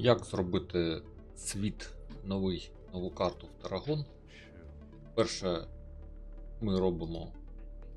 Як зробити світ новий, нову карту в Тарагон? Перше, ми робимо,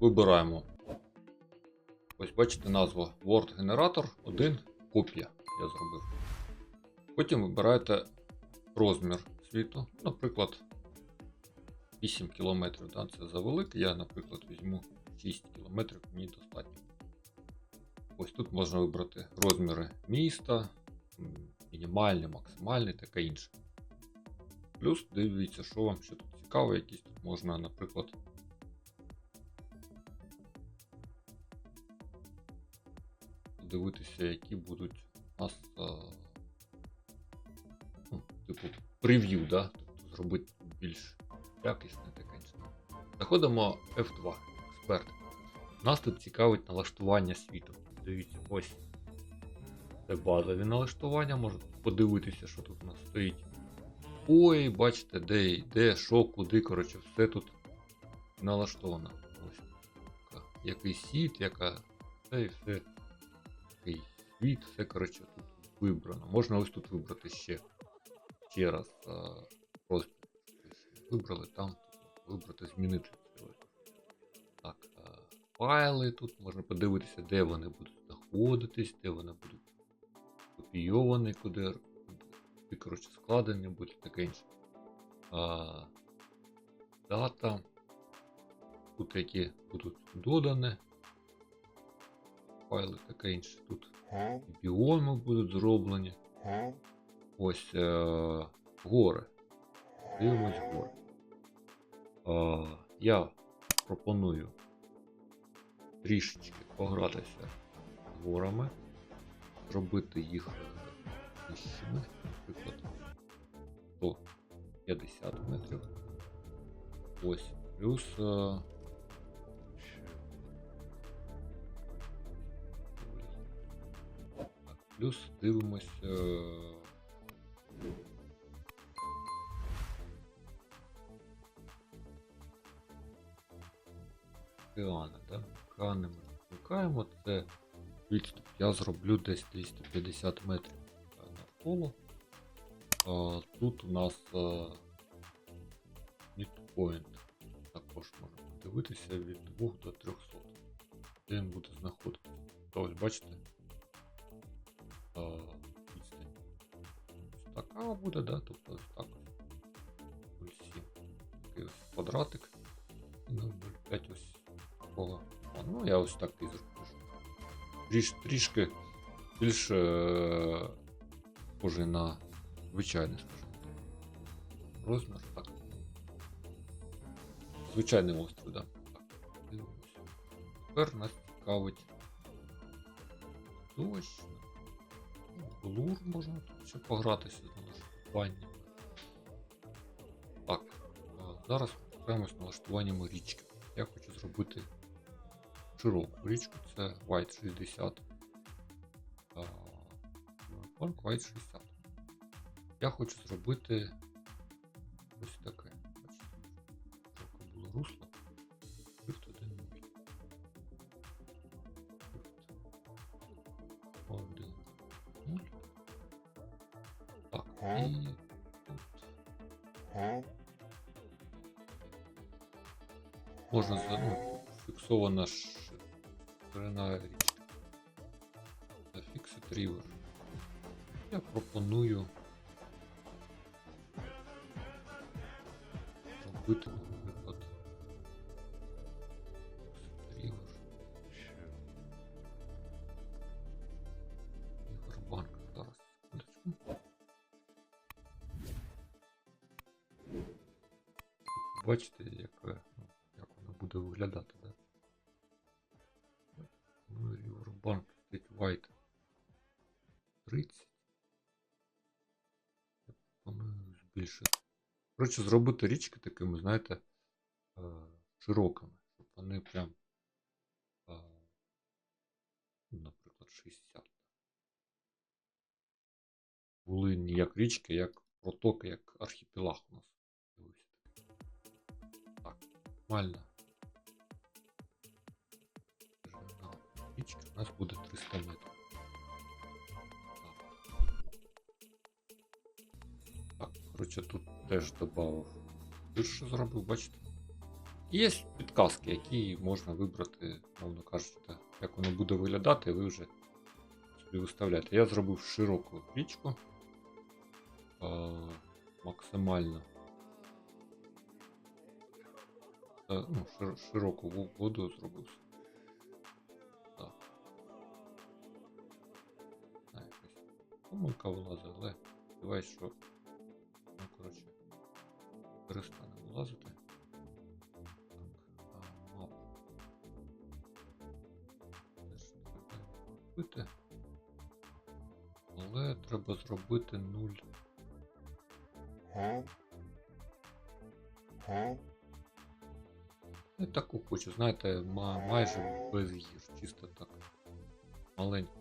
вибираємо. Ось бачите назва Word генератор 1 копія я зробив. Потім вибираєте розмір світу. Наприклад, 8 км. Да, це завеликий. Я, наприклад, візьму 6 км, мені достатньо. Ось тут можна вибрати розміри міста, мінімальний, максимальний, таке інше. Плюс дивіться, що вам ще тут цікаво, якісь тут можна, наприклад. Подивитися, які будуть у нас, а, ну, типу, прев'ю, да? тобто зробити більш якісне таке інше. Заходимо F2, експерт. Нас тут цікавить налаштування світу. Дивіться, ось. Це базові налаштування, можете подивитися, що тут у нас стоїть. Ой, бачите, де йде, що, куди, коротше, все тут налаштовано. Ось. Який світ, яка. Це і все. Який світ, все, коротше, тут вибрано. Можна ось тут вибрати ще. Ще раз. а, Розмір. Вибрали там, вибрати, змінити. Так, а, файли тут можна подивитися, де вони будуть знаходитись, де вони будуть копійовані, куди, коротше, складені будуть таке інше. А, дата. Тут які будуть додані. Файли таке інше. Тут біоми будуть зроблені. Ось е, гори. Дивимось гори. А, я пропоную трішечки погратися з горами, зробити їх е, нижчими, наприклад, 150 метрів. Ось, плюс. е, Плюс дивимось. е, Океани, да? Океани ми вмикаємо. Це відступ. Я зроблю десь 250 метрів е, навколо. А, тут у нас мідпоінт. Також можна подивитися від 2 до 300. Де він буде знаходитися. Ось бачите. А. Ось така буде, да? Тобто ось так ось. Ось 7. Такий ось квадратик. І 0,05 ось. О, ну, я ось так і зроблю. Тріш, трішки більш е, схожий на звичайний, скажімо так. Розмір, так. Звичайний острів, да. так. Тепер нас цікавить дощ. Блур можна тут ще погратися з налаштуванням. Так, зараз пограємось з налаштуваннями річки. Я хочу зробити широку річку, це White 60. а, Park White 60. Я хочу зробити ось таке. Трохи було русло. Shift 1 0. 1 0. Так, і тут можна за- ну, фіксована ш- ширина річки. Зафіксит рівер. Я пропоную зробити, наприклад, рівер. Ігорбанк. Зараз. Бачите, як, ну, як воно буде виглядати, Коротше, зробити річки такими, знаєте, е, широкими, щоб вони прям, е, наприклад, 60. Були не як річки, як протоки, як архіпелаг у нас. Так, нормально. Річки у нас буде 300 метрів. Коротше, тут теж додав. Більше зробив, бачите? Є підказки, які можна вибрати, мовно кажучи, як воно буде виглядати, ви вже собі виставляєте. Я зробив широку річку. А, максимально. Е, ну, шир- широку воду зробив. Так. А, помилка вилазить, але сподіваюсь, що перестане вилазити. Так, а, мапу. Теж треба робити. Але треба зробити 0. Huh? Huh? Не таку хочу, знаєте, ма- майже без гір, чисто так. Маленьку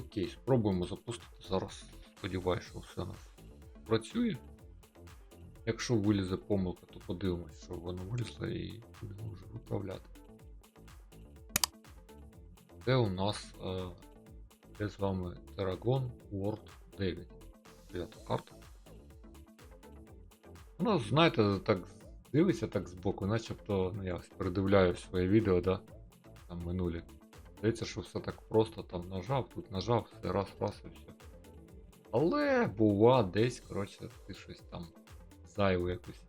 Окей, спробуємо запустити зараз. Сподіваюся, що все нас працює. Якщо вилізе помилка, то подивимось, що воно вилізло і будемо вже виправляти. Це у нас е, це з вами Terragon World 9. Дев'ята карта. Вона, знаєте, так дивиться так збоку, начебто, ну я передивляю своє відео, да? Там минулі. Здається, що все так просто там нажав, тут нажав, все раз, раз і все. Але бува десь, коротше, ти щось там зайву якусь.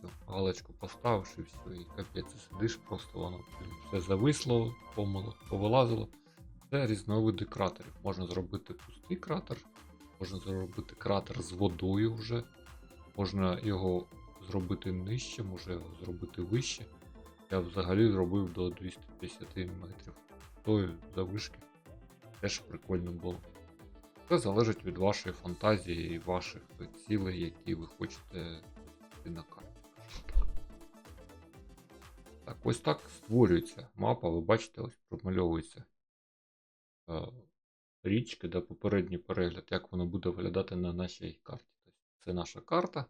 Цю галочку поставивши все, і капець, сидиш, просто воно все зависло, помило, повилазило. Це різновиди кратерів. Можна зробити пустий кратер, можна зробити кратер з водою вже. Можна його зробити нижче, може його зробити вище. Я взагалі зробив до 250 метрів тої завишки. Теж прикольно було. Це залежить від вашої фантазії і ваших цілей, які ви хочете на карті. Так, ось так створюється мапа, ви бачите, ось промальовується е, річки, де попередній перегляд, як воно буде виглядати на нашій карті. Тобто це наша карта.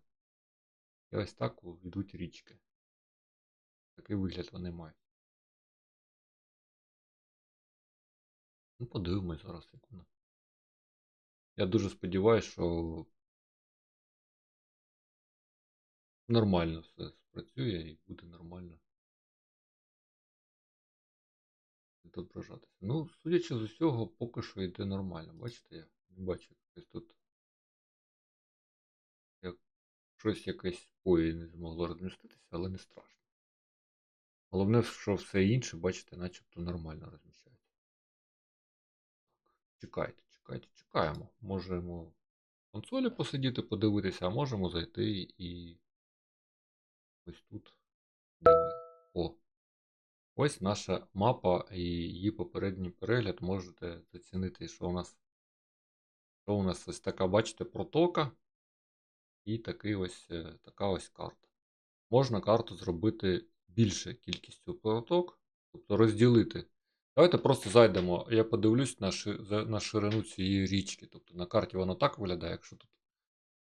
І ось так йдуть річки. Такий вигляд вони мають. Ну, подивимось зараз, як воно. Я дуже сподіваюся, що нормально все спрацює і буде нормально відображатися. Ну, судячи з усього, поки що йде нормально. Бачите, я не бачу якось тут. Як щось якесь пої не змогло розміститися, але не страшно. Головне, що все інше, бачите, начебто нормально розміщається. Чекайте, чекайте, чекаємо. Можемо в консолі посидіти, подивитися, а можемо зайти і ось тут. О! Ось наша мапа і її попередній перегляд. Можете зацінити, що у нас. Що у нас ось така, бачите, протока. І такий ось, е, така ось карта. Можна карту зробити більше кількістю проток, тобто розділити. Давайте просто зайдемо. Я подивлюсь на, на ширину цієї річки. Тобто на карті воно так виглядає, якщо тут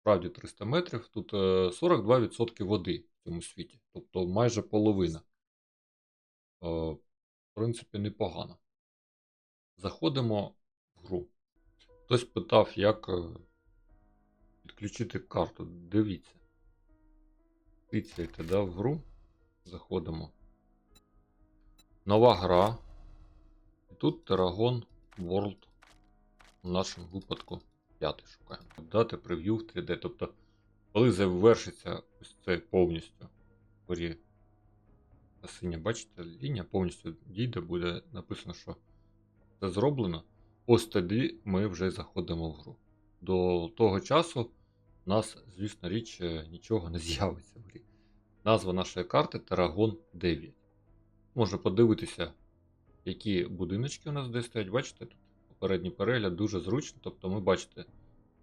справді 300 метрів, тут е, 42% води в цьому світі. Тобто майже половина. Е, В принципі, непогано. Заходимо в гру. Хтось питав, як е, підключити карту. Дивіться. Тицяйте да, в гру. Заходимо. Нова гра. І тут Terragon World. В нашому випадку 5 шукаємо. Дати прев'ю в 3D. Тобто, коли завершиться ось це повністю горі синя, бачите, лінія повністю дійде, буде написано, що це зроблено. Ось тоді ми вже заходимо в гру. До того часу у нас, звісно, річ, е, нічого не з'явиться в грі. Назва нашої карти Terragon 9. Можна подивитися, які будиночки у нас де стоять. Бачите, тут попередній перегляд дуже зручно. Тобто ми бачите,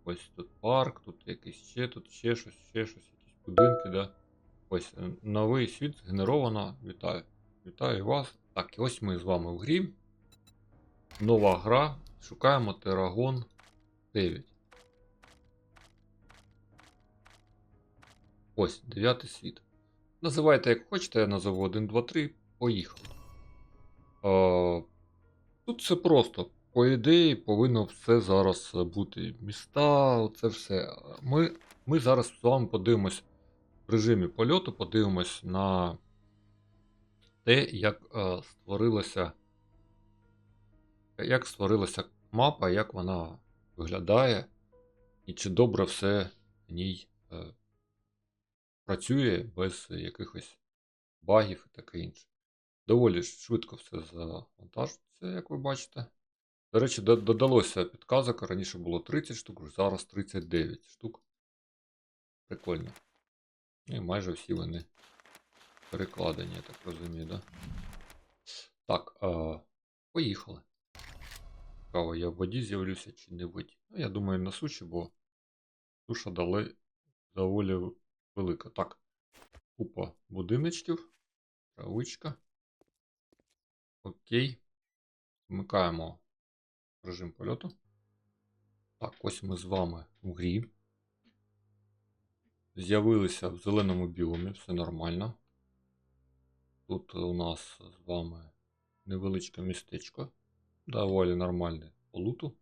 Ось тут парк, тут якийсь ще, тут ще щось, ще щось, якісь будинки, да. Ось е, новий світ згенеровано. Вітаю. Вітаю вас. Так, і ось ми з вами в грі. Нова гра. Шукаємо Terragon 9. Ось, дев'ятий світ. Називайте як хочете, я назову 1, 2, 3. Поїхали. Е, тут все просто. По ідеї, повинно все зараз бути. Міста, це все. Ми, ми зараз з вами подивимось в режимі польоту, подивимось на те, як е, створилася. Як створилася мапа, як вона виглядає, і чи добре все в ній е, працює без якихось багів і таке інше. Доволі швидко все завантажується, як ви бачите. До речі, додалося підказок. Раніше було 30 штук, зараз 39 штук. Прикольно. І майже всі вони перекладені, я так розумію, да? Так, а, поїхали. Цікаво, я в воді з'явлюся чи не воді. Ну, я думаю, на суші, бо суша дали доволі велика. Так, купа будиночків, травичка. Окей. Вмикаємо режим польоту. Так, ось ми з вами в грі. З'явилися в зеленому біомі, все нормально. Тут у нас з вами невеличке містечко. Доволі нормальне по луту.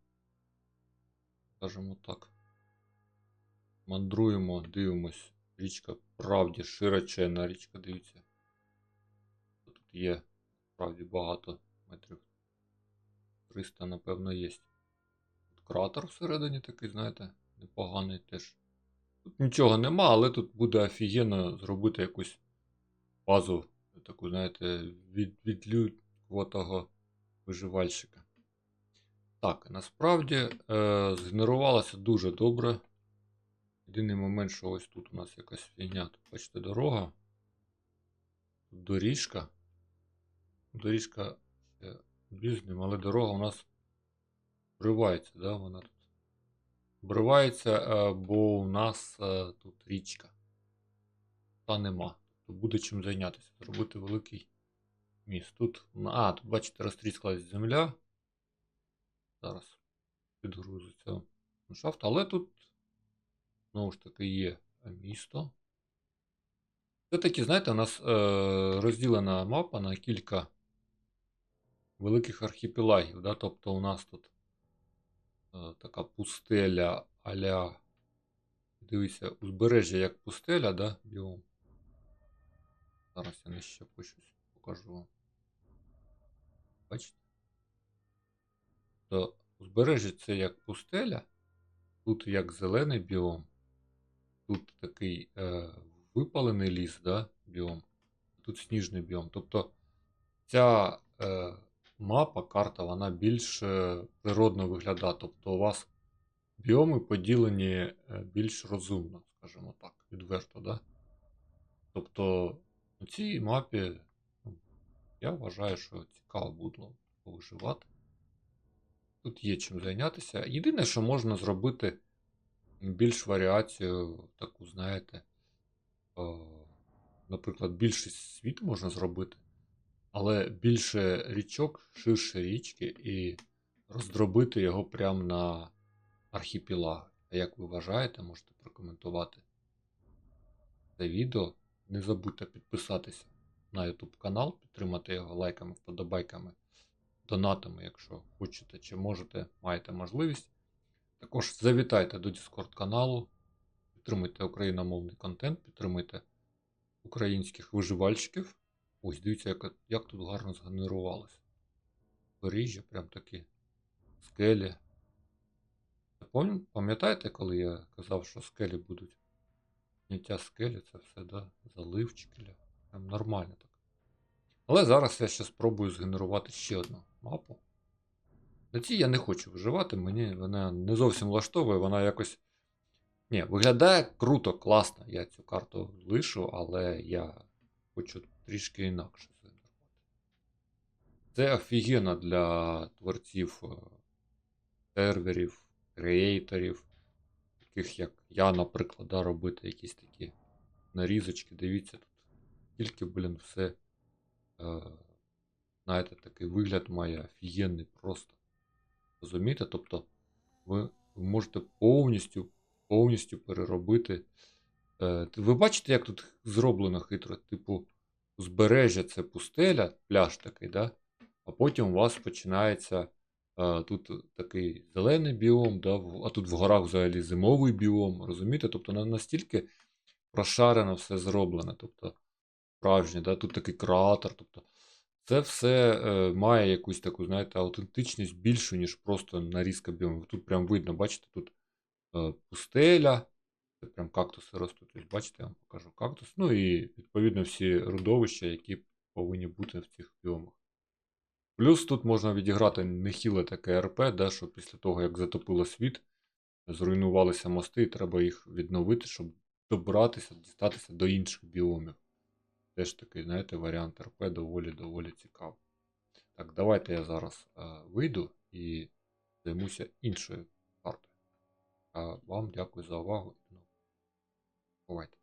Скажімо так. Мандруємо, дивимось. Річка правді широченна річка, дивіться. Тут є справді багато метрів. 300, напевно, є. Тут кратер всередині такий, знаєте, непоганий теж. Тут нічого нема, але тут буде офігенно зробити якусь базу, таку, знаєте, від, відлюдкуватого виживальщика. Так, насправді е, згенерувалося дуже добре. Єдиний момент, що ось тут у нас якась фігня. Тут бачите, дорога. Тут доріжка. Доріжка ще різним, але дорога у нас вривається, да? Вона тут вривається, е, бо у нас е, тут річка. Та нема. Тут буде чим зайнятися. Зробити великий міст. Тут, а, тут, бачите, розтріскалась земля. Зараз підгрузиться шафт, але тут знову ж таки є місто. Це таки, знаєте, у нас е, розділена мапа на кілька великих архіпелагів. Да? Тобто у нас тут е, така пустеля аля. Дивіться, узбережжя як пустеля, да? біом. Зараз я нижче по щось покажу. Бачите? То узбережжя це як пустеля, тут як зелений біом, тут такий е, випалений ліс, да, біом, тут сніжний біом. Тобто ця е, мапа, карта, вона більш е, природно виглядає. Тобто у вас біоми поділені е, більш розумно, скажімо так, відверто. Да? Тобто на цій мапі ну, я вважаю, що цікаво буде повиживати. Тут є чим зайнятися. Єдине, що можна зробити більш варіацію, таку, знаєте, о, наприклад, більшість світу можна зробити, але більше річок, ширше річки і роздробити його прямо на архіпелаг. А як ви вважаєте, можете прокоментувати це відео. Не забудьте підписатися на YouTube канал, підтримати його лайками, вподобайками донатами, якщо хочете чи можете, маєте можливість. Також завітайте до Discord каналу, підтримуйте україномовний контент, підтримуйте українських виживальщиків. Ось, дивіться, як, як тут гарно згенерувалося. Поріжжя, прям такі скелі. Пам'ятаєте, коли я казав, що скелі будуть? Зняття скелі, це все, да? заливчики. Прям нормально так. Але зараз я ще спробую згенерувати ще одну мапу. На цій я не хочу виживати, мені вона не зовсім влаштовує, вона якось. Ні, виглядає круто, класно. Я цю карту лишу, але я хочу трішки інакше згенерувати. Це офігенно для творців е, серверів, креаторів. таких як я, наприклад, да, робити якісь такі нарізочки. Дивіться, тут тільки, блін, все. Е, знаєте, такий вигляд має офігенний просто. Розумієте? Тобто ви, можете повністю, повністю переробити. Е, ви бачите, як тут зроблено хитро? Типу, узбережжя це пустеля, пляж такий, да? а потім у вас починається е, тут такий зелений біом, да? а тут в горах взагалі зимовий біом. Розумієте? Тобто настільки прошарено все зроблено. Тобто, справжнє, да? тут такий кратер. Тобто, це все е, має якусь таку, знаєте, аутентичність більшу, ніж просто нарізка біомів. Тут прям видно, бачите, тут е, пустеля, це прям кактуси ростуть. Ось бачите, я вам покажу кактус. Ну і відповідно всі родовища, які повинні бути в цих біомах. Плюс тут можна відіграти нехіле таке РП, да, що після того, як затопило світ, зруйнувалися мости, і треба їх відновити, щоб добратися, дістатися до інших біомів. Теж такий, знаєте, варіант РП доволі-доволі цікавий. Так, давайте я зараз е, вийду і займуся іншою картою. А вам дякую за увагу. Бувайте.